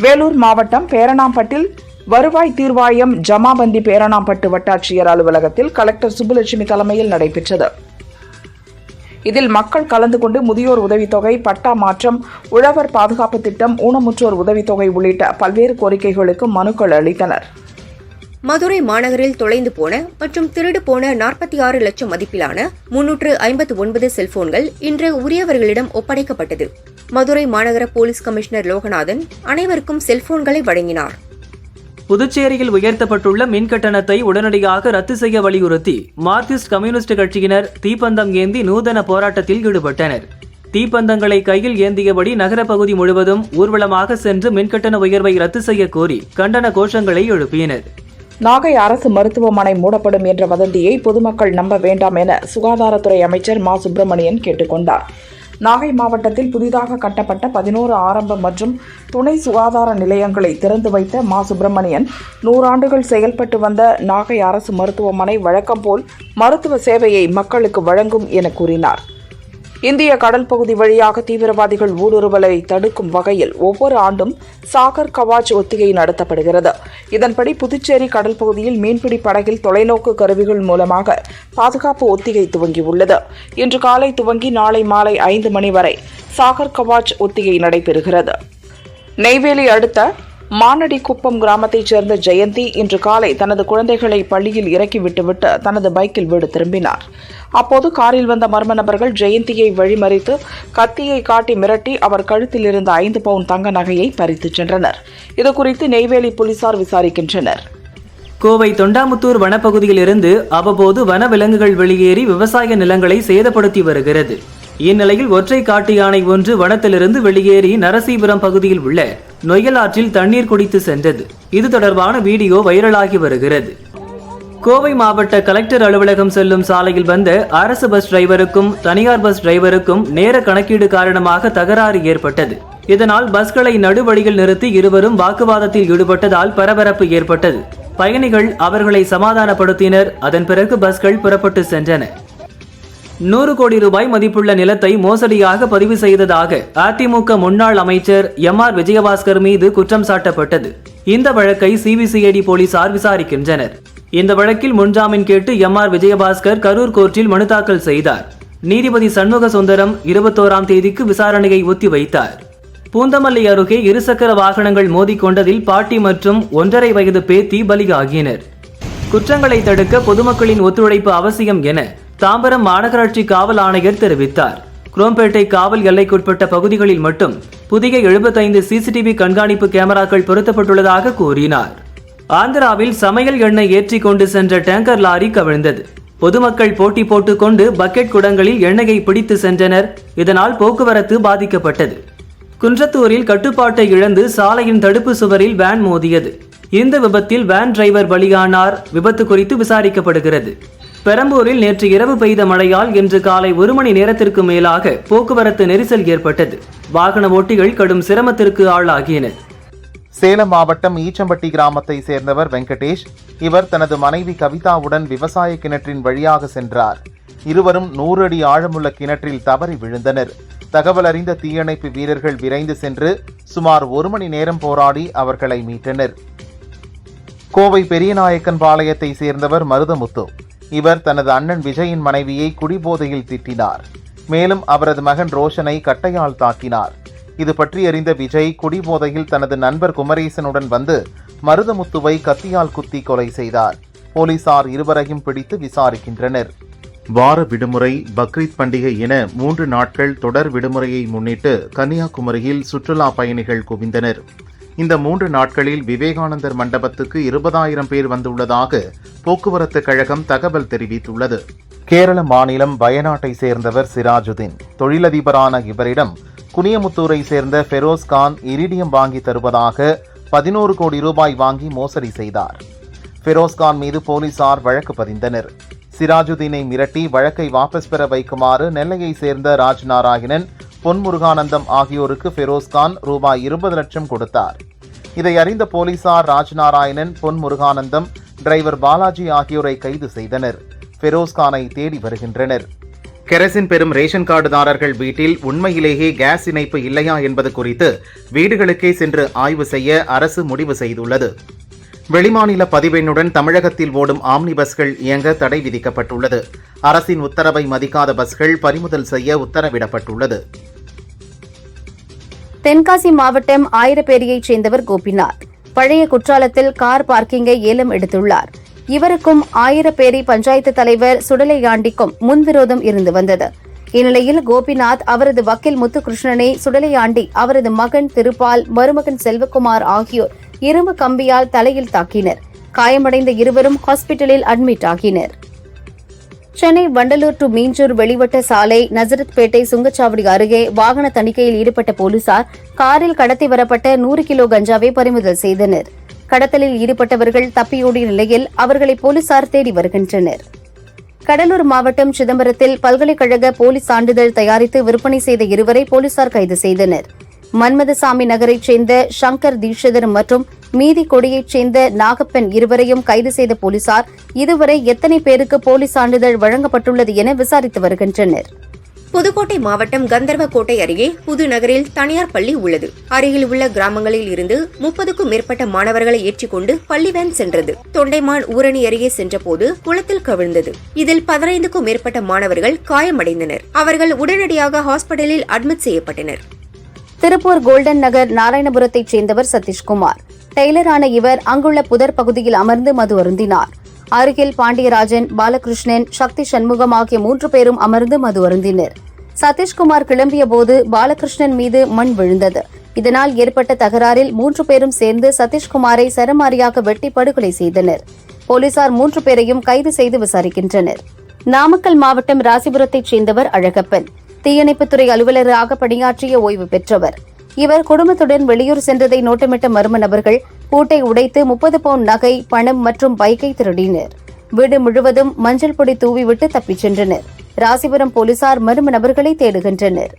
B: வேலூர் மாவட்டம் பேரணாம்பட்டில் வருவாய் தீர்வாயம் ஜமாபந்தி பேரணாம்பட்டு வட்டாட்சியர் அலுவலகத்தில் கலெக்டர் சுப்புலட்சுமி தலைமையில் நடைபெற்றது இதில் மக்கள் கலந்து கொண்டு முதியோர் உதவித்தொகை பட்டா மாற்றம் உழவர் பாதுகாப்பு திட்டம் ஊனமுற்றோர் உதவித்தொகை உள்ளிட்ட பல்வேறு கோரிக்கைகளுக்கு மனுக்கள் அளித்தனர் மதுரை மாநகரில் தொலைந்து போன மற்றும் திருடு போன நாற்பத்தி ஆறு லட்சம் மதிப்பிலான முன்னூற்று ஐம்பத்து ஒன்பது செல்போன்கள் இன்று உரியவர்களிடம் ஒப்படைக்கப்பட்டது மதுரை மாநகர போலீஸ் கமிஷனர் லோகநாதன் அனைவருக்கும் செல்போன்களை வழங்கினார் புதுச்சேரியில் உயர்த்தப்பட்டுள்ள மின் கட்டணத்தை உடனடியாக ரத்து செய்ய வலியுறுத்தி மார்க்சிஸ்ட் கம்யூனிஸ்ட் கட்சியினர் தீப்பந்தம் ஏந்தி நூதன போராட்டத்தில் ஈடுபட்டனர் தீப்பந்தங்களை கையில் ஏந்தியபடி நகர பகுதி முழுவதும் ஊர்வலமாக சென்று மின்கட்டண உயர்வை ரத்து செய்ய கோரி கண்டன கோஷங்களை எழுப்பினர் நாகை அரசு மருத்துவமனை மூடப்படும் என்ற வதந்தியை பொதுமக்கள் நம்ப வேண்டாம் என சுகாதாரத்துறை அமைச்சர் மா சுப்பிரமணியன் கேட்டுக்கொண்டார் நாகை மாவட்டத்தில் புதிதாக கட்டப்பட்ட பதினோரு ஆரம்ப மற்றும் துணை சுகாதார நிலையங்களை திறந்து வைத்த மா சுப்பிரமணியன் நூறாண்டுகள் செயல்பட்டு வந்த நாகை அரசு மருத்துவமனை வழக்கம் போல் மருத்துவ சேவையை மக்களுக்கு வழங்கும் என கூறினார் இந்திய கடல் பகுதி வழியாக தீவிரவாதிகள் ஊடுருவலை தடுக்கும் வகையில் ஒவ்வொரு ஆண்டும் சாகர் கவாஜ் ஒத்திகை நடத்தப்படுகிறது இதன்படி புதுச்சேரி கடல் பகுதியில் மீன்பிடி படகில் தொலைநோக்கு கருவிகள் மூலமாக பாதுகாப்பு ஒத்திகை துவங்கியுள்ளது இன்று காலை துவங்கி நாளை மாலை ஐந்து மணி வரை சாகர் கவாஜ் ஒத்திகை நடைபெறுகிறது நெய்வேலி அடுத்த மானடிக்குப்பம் கிராமத்தைச் சேர்ந்த ஜெயந்தி இன்று காலை தனது குழந்தைகளை பள்ளியில் இறக்கி விட்டுவிட்டு தனது பைக்கில் வீடு திரும்பினார் அப்போது காரில் வந்த மர்ம நபர்கள் ஜெயந்தியை வழிமறித்து கத்தியை காட்டி மிரட்டி அவர் கழுத்தில் இருந்த ஐந்து பவுன் தங்க நகையை பறித்துச் சென்றனர் இதுகுறித்து நெய்வேலி போலீசார் விசாரிக்கின்றனர் கோவை தொண்டாமுத்தூர் வனப்பகுதியில் இருந்து அவ்வப்போது வனவிலங்குகள் வெளியேறி விவசாய நிலங்களை சேதப்படுத்தி வருகிறது இந்நிலையில் ஒற்றை காட்டு யானை ஒன்று வனத்திலிருந்து வெளியேறி நரசீபுரம் பகுதியில் உள்ள நொயலாற்றில் தண்ணீர் குடித்து சென்றது இது தொடர்பான வீடியோ வைரலாகி வருகிறது கோவை மாவட்ட கலெக்டர் அலுவலகம் செல்லும் சாலையில் வந்த அரசு பஸ் டிரைவருக்கும் தனியார் பஸ் டிரைவருக்கும் நேர கணக்கீடு காரணமாக தகராறு ஏற்பட்டது இதனால் பஸ்களை நடுவழியில் நிறுத்தி இருவரும் வாக்குவாதத்தில் ஈடுபட்டதால் பரபரப்பு ஏற்பட்டது பயணிகள் அவர்களை சமாதானப்படுத்தினர் அதன் பிறகு பஸ்கள் புறப்பட்டு சென்றன நூறு கோடி ரூபாய் மதிப்புள்ள நிலத்தை மோசடியாக பதிவு செய்ததாக அதிமுக முன்னாள் அமைச்சர் எம் ஆர் விஜயபாஸ்கர் மீது குற்றம் சாட்டப்பட்டது இந்த வழக்கை சிபிசிஐடி போலீசார் விசாரிக்கின்றனர் இந்த வழக்கில் முன்ஜாமீன் கேட்டு எம் ஆர் விஜயபாஸ்கர் கரூர் கோர்ட்டில் மனு தாக்கல் செய்தார் நீதிபதி சண்முக சுந்தரம் இருபத்தோராம் தேதிக்கு விசாரணையை ஒத்திவைத்தார் பூந்தமல்லி அருகே இருசக்கர வாகனங்கள் மோதிக்கொண்டதில் பாட்டி மற்றும் ஒன்றரை வயது பேத்தி பலியாகினர் குற்றங்களை தடுக்க பொதுமக்களின் ஒத்துழைப்பு அவசியம் என தாம்பரம் மாநகராட்சி காவல் ஆணையர் தெரிவித்தார் குரோம்பேட்டை காவல் எல்லைக்குட்பட்ட பகுதிகளில் மட்டும் புதிய எழுபத்தைந்து சிசிடிவி கண்காணிப்பு கேமராக்கள் பொருத்தப்பட்டுள்ளதாக கூறினார் ஆந்திராவில் சமையல் எண்ணெய் ஏற்றி கொண்டு சென்ற டேங்கர் லாரி கவிழ்ந்தது பொதுமக்கள் போட்டி போட்டுக் கொண்டு பக்கெட் குடங்களில் எண்ணெயை பிடித்து சென்றனர் இதனால் போக்குவரத்து பாதிக்கப்பட்டது குன்றத்தூரில் கட்டுப்பாட்டை இழந்து சாலையின் தடுப்பு சுவரில் வேன் மோதியது இந்த விபத்தில் வேன் டிரைவர் பலியானார் விபத்து குறித்து விசாரிக்கப்படுகிறது பெரம்பூரில் நேற்று இரவு பெய்த மழையால் இன்று காலை ஒரு மணி நேரத்திற்கு மேலாக போக்குவரத்து நெரிசல் ஏற்பட்டது வாகன ஓட்டிகள் கடும் சிரமத்திற்கு ஆளாகியன சேலம் மாவட்டம் ஈச்சம்பட்டி கிராமத்தை சேர்ந்தவர் வெங்கடேஷ் இவர் தனது மனைவி கவிதாவுடன் விவசாய கிணற்றின் வழியாக சென்றார் இருவரும் நூறு அடி ஆழமுள்ள கிணற்றில் தவறி விழுந்தனர் தகவல் அறிந்த தீயணைப்பு வீரர்கள் விரைந்து சென்று சுமார் ஒரு மணி நேரம் போராடி அவர்களை மீட்டனர் கோவை பெரியநாயக்கன் பாளையத்தை சேர்ந்தவர் மருதமுத்து இவர் தனது அண்ணன் விஜயின் மனைவியை குடிபோதையில் திட்டினார் மேலும் அவரது மகன் ரோஷனை கட்டையால் தாக்கினார் இது பற்றி அறிந்த விஜய் குடிபோதையில் தனது நண்பர் குமரேசனுடன் வந்து மருதமுத்துவை கத்தியால் குத்தி கொலை செய்தார் போலீசார் இருவரையும் பிடித்து விசாரிக்கின்றனர் வார விடுமுறை பக்ரீத் பண்டிகை என மூன்று நாட்கள் தொடர் விடுமுறையை முன்னிட்டு கன்னியாகுமரியில் சுற்றுலா பயணிகள் குவிந்தனர் இந்த மூன்று நாட்களில் விவேகானந்தர் மண்டபத்துக்கு இருபதாயிரம் பேர் வந்துள்ளதாக போக்குவரத்து கழகம் தகவல் தெரிவித்துள்ளது கேரள மாநிலம் வயநாட்டை சேர்ந்தவர் சிராஜுதீன் தொழிலதிபரான இவரிடம் குனியமுத்தூரை சேர்ந்த ஃபெரோஸ்கான் இரிடியம் வாங்கி தருவதாக பதினோரு கோடி ரூபாய் வாங்கி மோசடி செய்தார் ஃபெரோஸ்கான் மீது போலீசார் வழக்கு பதிந்தனர் சிராஜுதீனை மிரட்டி வழக்கை வாபஸ் பெற வைக்குமாறு நெல்லையை சேர்ந்த ராஜ்நாராயணன் பொன்முருகானந்தம் ஆகியோருக்கு ஃபெரோஸ்கான் ரூபாய் இருபது லட்சம் கொடுத்தார் இதை அறிந்த போலீசார் ராஜ் நாராயணன் பொன் முருகானந்தம் டிரைவர் பாலாஜி ஆகியோரை கைது செய்தனர் ஃபெரோஸ்கானை தேடி வருகின்றனர் கெரசின் பெறும் ரேஷன் கார்டுதாரர்கள் வீட்டில் உண்மையிலேயே கேஸ் இணைப்பு இல்லையா என்பது குறித்து வீடுகளுக்கே சென்று ஆய்வு செய்ய அரசு முடிவு செய்துள்ளது வெளிமாநில பதிவெண்ணுடன் தமிழகத்தில் ஓடும் ஆம்னி பஸ்கள் இயங்க தடை விதிக்கப்பட்டுள்ளது அரசின் உத்தரவை மதிக்காத பஸ்கள் பறிமுதல் செய்ய உத்தரவிடப்பட்டுள்ளது தென்காசி மாவட்டம் ஆயிரப்பேரியைச் சேர்ந்தவர் கோபிநாத் பழைய குற்றாலத்தில் கார் பார்க்கிங்கை ஏலம் எடுத்துள்ளார் இவருக்கும் ஆயிரப்பேரி பஞ்சாயத்து தலைவர் சுடலையாண்டிக்கும் முன்விரோதம் இருந்து வந்தது இந்நிலையில் கோபிநாத் அவரது வக்கீல் முத்துகிருஷ்ணனை சுடலையாண்டி அவரது மகன் திருபால் மருமகன் செல்வகுமார் ஆகியோர் இரும்பு கம்பியால் தலையில் தாக்கினர் காயமடைந்த இருவரும் ஹாஸ்பிட்டலில் அட்மிட் ஆகினர் சென்னை வண்டலூர் டு மீஞ்சூர் வெளிவட்ட சாலை பேட்டை சுங்கச்சாவடி அருகே வாகன தணிக்கையில் ஈடுபட்ட போலீசார் காரில் கடத்தி வரப்பட்ட நூறு கிலோ கஞ்சாவை பறிமுதல் செய்தனர் கடத்தலில் ஈடுபட்டவர்கள் தப்பியோடிய நிலையில் அவர்களை போலீசார் தேடி வருகின்றனர் கடலூர் மாவட்டம் சிதம்பரத்தில் பல்கலைக்கழக போலீஸ் சான்றிதழ் தயாரித்து விற்பனை செய்த இருவரை போலீசார் கைது செய்தனா் மன்மதசாமி நகரைச் சேர்ந்த சங்கர் தீட்சிதர் மற்றும் மீதி கொடியைச் சேர்ந்த நாகப்பன் இருவரையும் கைது செய்த போலீசார் இதுவரை எத்தனை பேருக்கு போலீஸ் சான்றிதழ் வழங்கப்பட்டுள்ளது என விசாரித்து வருகின்றனர் புதுக்கோட்டை மாவட்டம் கந்தர்வக்கோட்டை அருகே புதுநகரில் தனியார் பள்ளி உள்ளது அருகில் உள்ள கிராமங்களில் இருந்து முப்பதுக்கும் மேற்பட்ட மாணவர்களை ஏற்றிக்கொண்டு பள்ளி வேன் சென்றது தொண்டைமான் ஊரணி அருகே சென்றபோது குளத்தில் கவிழ்ந்தது இதில் பதினைந்துக்கும் மேற்பட்ட மாணவர்கள் காயமடைந்தனர் அவர்கள் உடனடியாக ஹாஸ்பிட்டலில் அட்மிட் செய்யப்பட்டனர் திருப்பூர் கோல்டன் நகர் நாராயணபுரத்தைச் சேர்ந்தவர் சதீஷ்குமார் டெய்லரான இவர் அங்குள்ள புதர் பகுதியில் அமர்ந்து மது அருந்தினார் அருகில் பாண்டியராஜன் பாலகிருஷ்ணன் சக்தி சண்முகம் ஆகிய மூன்று பேரும் அமர்ந்து மது அருந்தினர் சதீஷ்குமார் கிளம்பிய போது பாலகிருஷ்ணன் மீது மண் விழுந்தது இதனால் ஏற்பட்ட தகராறில் மூன்று பேரும் சேர்ந்து சதீஷ்குமாரை சரமாரியாக வெட்டி படுகொலை செய்தனர் போலீசார் மூன்று பேரையும் கைது செய்து விசாரிக்கின்றனர் நாமக்கல் மாவட்டம் ராசிபுரத்தைச் சேர்ந்தவர் அழகப்பன் தீயணைப்புத்துறை அலுவலராக பணியாற்றிய ஓய்வு பெற்றவர் இவர் குடும்பத்துடன் வெளியூர் சென்றதை நோட்டமிட்ட மர்ம நபர்கள் பூட்டை உடைத்து முப்பது பவுண்ட் நகை பணம் மற்றும் பைக்கை திருடினர் வீடு முழுவதும் மஞ்சள் பொடி தூவிவிட்டு தப்பிச் சென்றனர் ராசிபுரம் போலீசார் மர்ம நபர்களை தேடுகின்றனர்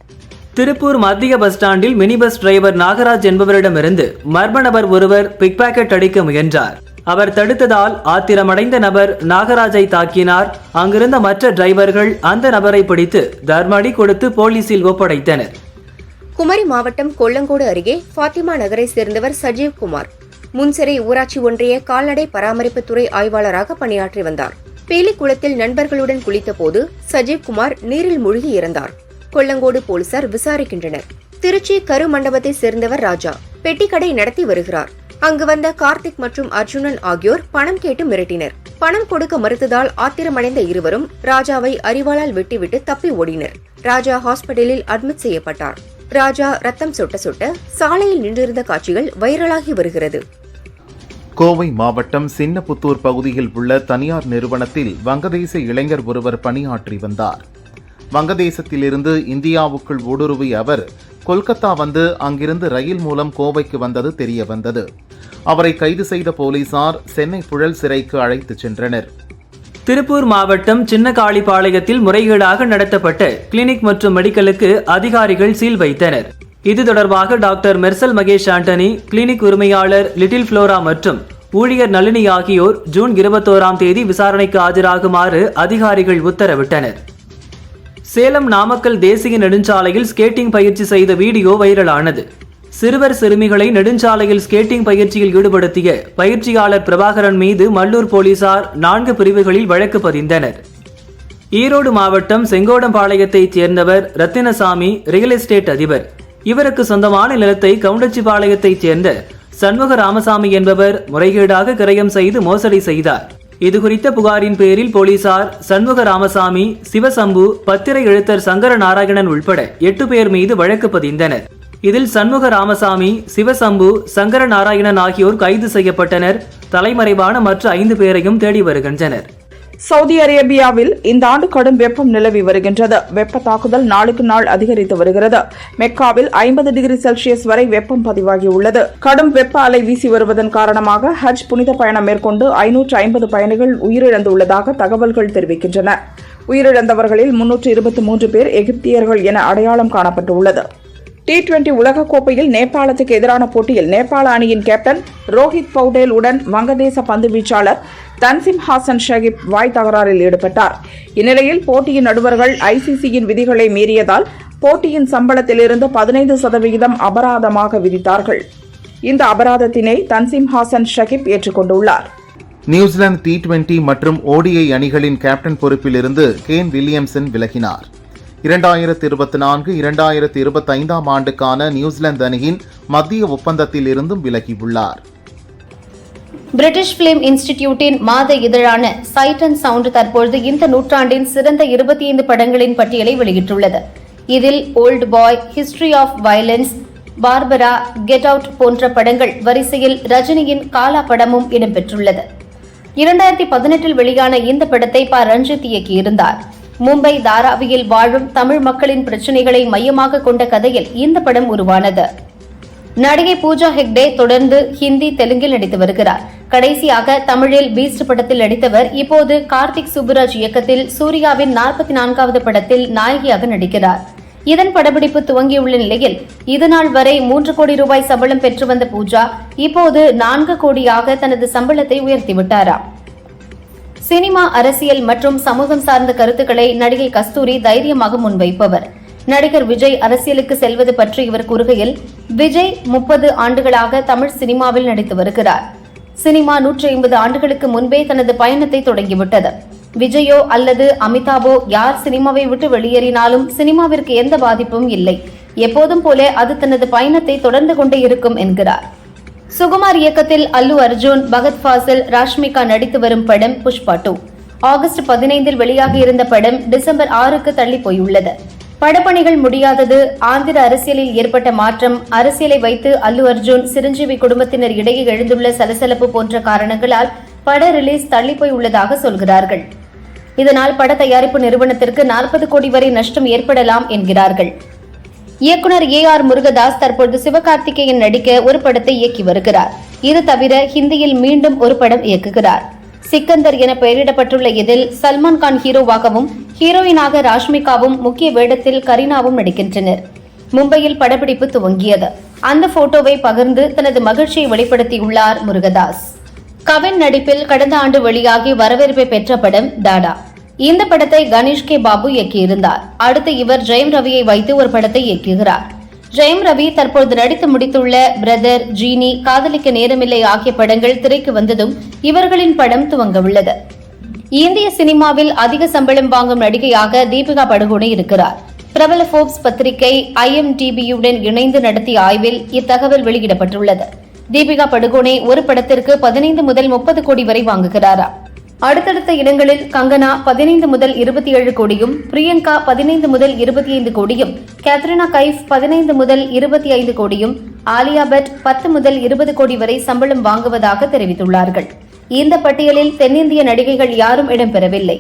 B: திருப்பூர் மத்திய பஸ் ஸ்டாண்டில் மினி பஸ் டிரைவர் நாகராஜ் என்பவரிடமிருந்து மர்ம நபர் ஒருவர் பிக்பாக்கெட் அடிக்க முயன்றார் அவர் தடுத்ததால் ஆத்திரமடைந்த நபர் நாகராஜை தாக்கினார் அங்கிருந்த மற்ற டிரைவர்கள் அந்த நபரை பிடித்து தர்மடி கொடுத்து போலீசில் ஒப்படைத்தனர் குமரி மாவட்டம் கொல்லங்கோடு அருகே ஃபாத்திமா நகரை சேர்ந்தவர் சஜீவ்குமார் முன்சிறை ஊராட்சி ஒன்றிய கால்நடை பராமரிப்புத்துறை ஆய்வாளராக பணியாற்றி வந்தார் பேலி குளத்தில் நண்பர்களுடன் குளித்தபோது சஜீவ்குமார் நீரில் மூழ்கி இறந்தார் கொல்லங்கோடு போலீசார் விசாரிக்கின்றனர் திருச்சி கரு மண்டபத்தை சேர்ந்தவர் ராஜா பெட்டிக்கடை நடத்தி வருகிறார் அங்கு வந்த கார்த்திக் மற்றும் அர்ஜுனன் ஆகியோர் பணம் கேட்டு மிரட்டினர் பணம் கொடுக்க மறுத்ததால் ஆத்திரமடைந்த இருவரும் ராஜாவை அறிவாளால் வெட்டிவிட்டு தப்பி ஓடினர் ராஜா ஹாஸ்பிட்டலில் அட்மிட் செய்யப்பட்டார் ராஜா ரத்தம் சுட்ட சுட்ட சாலையில் நின்றிருந்த காட்சிகள் வைரலாகி வருகிறது கோவை மாவட்டம் சின்னபுத்தூர் பகுதியில் உள்ள தனியார் நிறுவனத்தில் வங்கதேச இளைஞர் ஒருவர் பணியாற்றி வந்தார் வங்கதேசத்திலிருந்து இந்தியாவுக்குள் ஊடுருவிய அவர் கொல்கத்தா வந்து அங்கிருந்து ரயில் மூலம் கோவைக்கு வந்தது தெரிய வந்தது அவரை கைது செய்த போலீசார் சென்னை புழல் சிறைக்கு அழைத்துச் சென்றனர் திருப்பூர் மாவட்டம் சின்னகாளிபாளையத்தில் முறைகேடாக நடத்தப்பட்ட கிளினிக் மற்றும் மெடிக்கலுக்கு அதிகாரிகள் சீல் வைத்தனர் இது தொடர்பாக டாக்டர் மெர்சல் மகேஷ் ஆண்டனி கிளினிக் உரிமையாளர் லிட்டில் புளோரா மற்றும் ஊழியர் நளினி ஆகியோர் ஜூன் இருபத்தோராம் தேதி விசாரணைக்கு ஆஜராகுமாறு அதிகாரிகள் உத்தரவிட்டனர் சேலம் நாமக்கல் தேசிய நெடுஞ்சாலையில் ஸ்கேட்டிங் பயிற்சி செய்த வீடியோ வைரலானது சிறுவர் சிறுமிகளை நெடுஞ்சாலையில் ஸ்கேட்டிங் பயிற்சியில் ஈடுபடுத்திய பயிற்சியாளர் பிரபாகரன் மீது மல்லூர் போலீசார் நான்கு பிரிவுகளில் வழக்கு பதிந்தனர் ஈரோடு மாவட்டம் செங்கோடம்பாளையத்தைச் சேர்ந்தவர் ரத்தினசாமி ரியல் எஸ்டேட் அதிபர் இவருக்கு சொந்தமான நிலத்தை கவுண்டச்சிபாளையத்தைச் சேர்ந்த சண்முக ராமசாமி என்பவர் முறைகேடாக கிரயம் செய்து மோசடி செய்தார் இதுகுறித்த புகாரின் பேரில் போலீசார் சண்முக ராமசாமி சிவசம்பு பத்திரை எழுத்தர் சங்கர நாராயணன் உள்பட எட்டு பேர் மீது வழக்கு பதிந்தனர் இதில் சண்முக ராமசாமி சிவசம்பு சங்கர நாராயணன் ஆகியோர் கைது செய்யப்பட்டனர் தலைமறைவான மற்ற ஐந்து பேரையும் தேடி வருகின்றனர் சவுதி அரேபியாவில் இந்த ஆண்டு கடும் வெப்பம் நிலவி வருகின்றது வெப்ப தாக்குதல் நாளுக்கு நாள் அதிகரித்து வருகிறது மெக்காவில் ஐம்பது டிகிரி செல்சியஸ் வரை வெப்பம் பதிவாகியுள்ளது கடும் வெப்ப அலை வீசி வருவதன் காரணமாக ஹஜ் புனித பயணம் மேற்கொண்டு ஐநூற்று ஐம்பது பயணிகள் உயிரிழந்துள்ளதாக தகவல்கள் தெரிவிக்கின்றன உயிரிழந்தவர்களில் முன்னூற்று இருபத்தி மூன்று பேர் எகிப்தியர்கள் என அடையாளம் காணப்பட்டுள்ளது டி டுவெண்டி உலகக்கோப்பையில் நேபாளத்துக்கு எதிரான போட்டியில் நேபாள அணியின் கேப்டன் ரோஹித் பவுடேல் உடன் வங்கதேச பந்து வீச்சாளர் தன்சிம் ஹாசன் ஷகிப் வாய் தகராறில் ஈடுபட்டார் இந்நிலையில் போட்டியின் நடுவர்கள் ஐசிசியின் விதிகளை மீறியதால் போட்டியின் சம்பளத்திலிருந்து பதினைந்து சதவிகிதம் அபராதமாக விதித்தார்கள் இந்த அபராதத்தினை தன்சிம் ஹாசன் ஷகிப் ஏற்றுக்கொண்டுள்ளார் நியூசிலாந்து டி டுவெண்டி மற்றும் ஓடிஐ அணிகளின் கேப்டன் பொறுப்பிலிருந்து கேன் வில்லியம்சன் விலகினார் இரண்டாயிரத்தி இருபத்தி நான்கு இரண்டாயிரத்தி இருபத்தி ஐந்தாம் ஆண்டுக்கான நியூசிலாந்து அணியின் மத்திய ஒப்பந்தத்தில் இருந்தும் விலகியுள்ளார் பிரிட்டிஷ் பிலிம் இன்ஸ்டிடியூட்டின் மாத இதழான சைட் அண்ட் சவுண்ட் தற்பொழுது இந்த நூற்றாண்டின் சிறந்த இருபத்தி ஐந்து படங்களின் பட்டியலை வெளியிட்டுள்ளது இதில் old boy history of violence Barbara get out போன்ற படங்கள் வரிசையில் ரஜினியின் காலா படமும் இடம்பெற்றுள்ளது இரண்டாயிரத்தி பதினெட்டில் வெளியான இந்த படத்தை ப ரஞ்சித் இயக்கியிருந்தாா் மும்பை தாராவியில் வாழும் தமிழ் மக்களின் பிரச்சினைகளை மையமாக கொண்ட கதையில் இந்த படம் உருவானது நடிகை பூஜா ஹெக்டே தொடர்ந்து ஹிந்தி தெலுங்கில் நடித்து வருகிறார் கடைசியாக தமிழில் பீஸ்ட் படத்தில் நடித்தவர் இப்போது கார்த்திக் சுப்புராஜ் இயக்கத்தில் சூர்யாவின் நாற்பத்தி நான்காவது படத்தில் நாயகியாக நடிக்கிறார் இதன் படப்பிடிப்பு துவங்கியுள்ள நிலையில் இதுநாள் வரை மூன்று கோடி ரூபாய் சம்பளம் பெற்று வந்த பூஜா இப்போது நான்கு கோடியாக தனது சம்பளத்தை உயர்த்திவிட்டாராம் சினிமா அரசியல் மற்றும் சமூகம் சார்ந்த கருத்துக்களை நடிகை கஸ்தூரி தைரியமாக முன்வைப்பவர் நடிகர் விஜய் அரசியலுக்கு செல்வது பற்றி இவர் கூறுகையில் விஜய் முப்பது ஆண்டுகளாக தமிழ் சினிமாவில் நடித்து வருகிறார் சினிமா நூற்றி ஐம்பது ஆண்டுகளுக்கு முன்பே தனது பயணத்தை தொடங்கிவிட்டது விஜயோ அல்லது அமிதாபோ யார் சினிமாவை விட்டு வெளியேறினாலும் சினிமாவிற்கு எந்த பாதிப்பும் இல்லை எப்போதும் போல அது தனது பயணத்தை தொடர்ந்து கொண்டே இருக்கும் என்கிறார் சுகுமார் இயக்கத்தில் அல்லு அர்ஜுன் பகத் ஃபாசில் ராஷ்மிகா நடித்து வரும் படம் புஷ்பா டூ ஆகஸ்ட் பதினைந்தில் வெளியாக இருந்த படம் டிசம்பர் ஆறுக்கு தள்ளி போயுள்ளது படப்பணிகள் முடியாதது ஆந்திர அரசியலில் ஏற்பட்ட மாற்றம் அரசியலை வைத்து அல்லு அர்ஜுன் சிரஞ்சீவி குடும்பத்தினர் இடையே எழுந்துள்ள சலசலப்பு போன்ற காரணங்களால் பட ரிலீஸ் தள்ளி போய் உள்ளதாக சொல்கிறார்கள் இதனால் பட தயாரிப்பு நிறுவனத்திற்கு நாற்பது கோடி வரை நஷ்டம் ஏற்படலாம் என்கிறார்கள் இயக்குனர் ஏ ஆர் முருகதாஸ் தற்பொழுது சிவகார்த்திகேயன் நடிக்க ஒரு படத்தை இயக்கி வருகிறார் இது தவிர ஹிந்தியில் மீண்டும் ஒரு படம் இயக்குகிறார் சிக்கந்தர் என பெயரிடப்பட்டுள்ள இதில் சல்மான் கான் ஹீரோவாகவும் ஹீரோயினாக ராஷ்மிகாவும் முக்கிய வேடத்தில் கரீனாவும் நடிக்கின்றனர் மும்பையில் படப்பிடிப்பு துவங்கியது அந்த போட்டோவை பகிர்ந்து தனது மகிழ்ச்சியை வெளிப்படுத்தியுள்ளார் முருகதாஸ் கவின் நடிப்பில் கடந்த ஆண்டு வெளியாகி வரவேற்பை பெற்ற படம் தாடா இந்த படத்தை கணேஷ் கே பாபு இயக்கியிருந்தார் அடுத்து இவர் ஜெயம் ரவியை வைத்து ஒரு படத்தை இயக்குகிறார் ஜெயம் ரவி தற்போது நடித்து முடித்துள்ள பிரதர் ஜீனி காதலிக்க நேரமில்லை ஆகிய படங்கள் திரைக்கு வந்ததும் இவர்களின் படம் துவங்க உள்ளது இந்திய சினிமாவில் அதிக சம்பளம் வாங்கும் நடிகையாக தீபிகா படுகோனே இருக்கிறார் பிரபல போப்ஸ் பத்திரிகை ஐ எம் டிபியுடன் இணைந்து நடத்திய ஆய்வில் இத்தகவல் வெளியிடப்பட்டுள்ளது தீபிகா படுகோனே ஒரு படத்திற்கு பதினைந்து முதல் முப்பது கோடி வரை வாங்குகிறாராம் அடுத்தடுத்த இடங்களில் கங்கனா பதினைந்து முதல் இருபத்தி ஏழு கோடியும் பிரியங்கா பதினைந்து முதல் இருபத்தி ஐந்து கோடியும் கேத்ரினா கைஃப் பதினைந்து முதல் இருபத்தி ஐந்து கோடியும் ஆலியா பட் பத்து முதல் இருபது கோடி வரை சம்பளம் வாங்குவதாக தெரிவித்துள்ளார்கள் இந்த பட்டியலில் தென்னிந்திய நடிகைகள் யாரும் இடம்பெறவில்லை